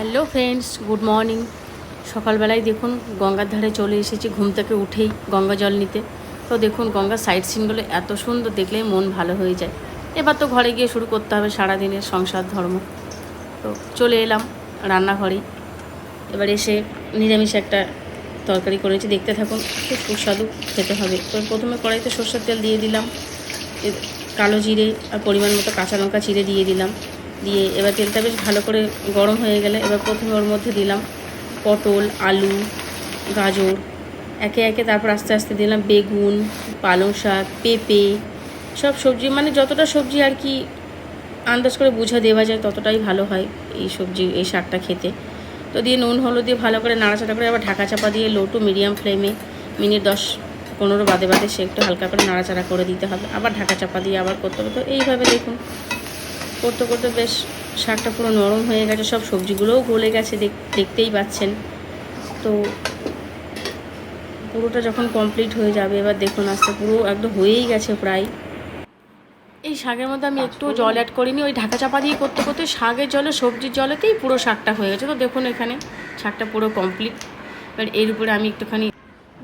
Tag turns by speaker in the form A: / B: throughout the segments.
A: Hello friends, good morning. সকালবেলায় দেখুন গঙ্গার ধারে চলে এসেছি, ঘুম থেকে উঠেই গঙ্গা জল নিতে। তো দেখুন গঙ্গার সাইড সিনগুলো এত সুন্দর, দেখলেই মন ভালো হয়ে যায়। এবার তো ঘরে গিয়ে শুরু করতে হবে সারাদিনের সংসার ধর্ম। তো চলে এলাম রান্নাঘরেই এবার এসে নিরামিষ একটা তরকারি করেছি, দেখতে থাকুন খুব সুস্বাদু খেতে হবে। তো প্রথমে কড়াইতে সর্ষের তেল দিয়ে দিলাম কালো জিরে আর পরিমাণ মতো কাঁচা লঙ্কা চিড়ে দিয়ে দিলাম। দিয়ে এবার তেলটা বেশ ভালো করে গরম হয়ে গেলে এবার প্রথমে ওর মধ্যে দিলাম পটল, আলু, গাজর, একে একে তারপর আস্তে আস্তে দিলাম বেগুন, পালং শাক, পেঁপে, সব সবজি মানে যতটা সবজি আর কি আন্দাজ করে বুঝা দেওয়া যায় ততটাই ভালো হয় এই সবজি, এই শাকটা খেতে। তো দিয়ে নুন, হলুদ দিয়ে ভালো করে নাড়াচাড়া করে আবার ঢাকা চাপা দিয়ে লো টু মিডিয়াম ফ্লেমে মিনিট দশ পনেরো বাদে বাদে সে একটু হালকা করে নাড়াচাড়া করে দিতে হবে। আবার ঢাকা চাপা দিয়ে আবার করতে হবে। তো এইভাবে দেখুন করতে করতে বেশ শাকটা পুরো নরম হয়ে গেছে, সব সবজিগুলোও গলে গেছে, দেখ- দেখতেই পাচ্ছেন। তো পুরোটা যখন কমপ্লিট হয়ে যাবে, এবার দেখুন, আস্তে পুরো একদম হয়েই গেছে প্রায়। এই শাকের মধ্যে আমি একটু জল অ্যাড করিনি, ওই ঢাকা চাপা দিয়ে করতে করতে শাকের জলে, সবজির জলেতেই পুরো শাকটা হয়ে গেছে। তো দেখুন এখানে শাকটা পুরো কমপ্লিট এবার এর উপরে আমি একটুখানি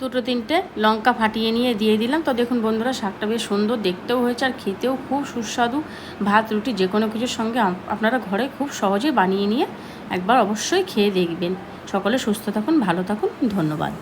A: দুটো তিনটে লঙ্কা ফাটিয়ে নিয়ে দিয়ে দিলাম। তো দেখুন বন্ধুরা, শাকটা বেশ সুন্দর, দেখতেও হয়েছে আর খেতেও খুব সুস্বাদু। ভাত, রুটি, যে কোনো কিছুর সঙ্গে আপনারা ঘরে খুব সহজে বানিয়ে নিয়ে একবার অবশ্যই খেয়ে দেখবেন। সকলে সুস্থ থাকুন, ভালো থাকুন, ধন্যবাদ।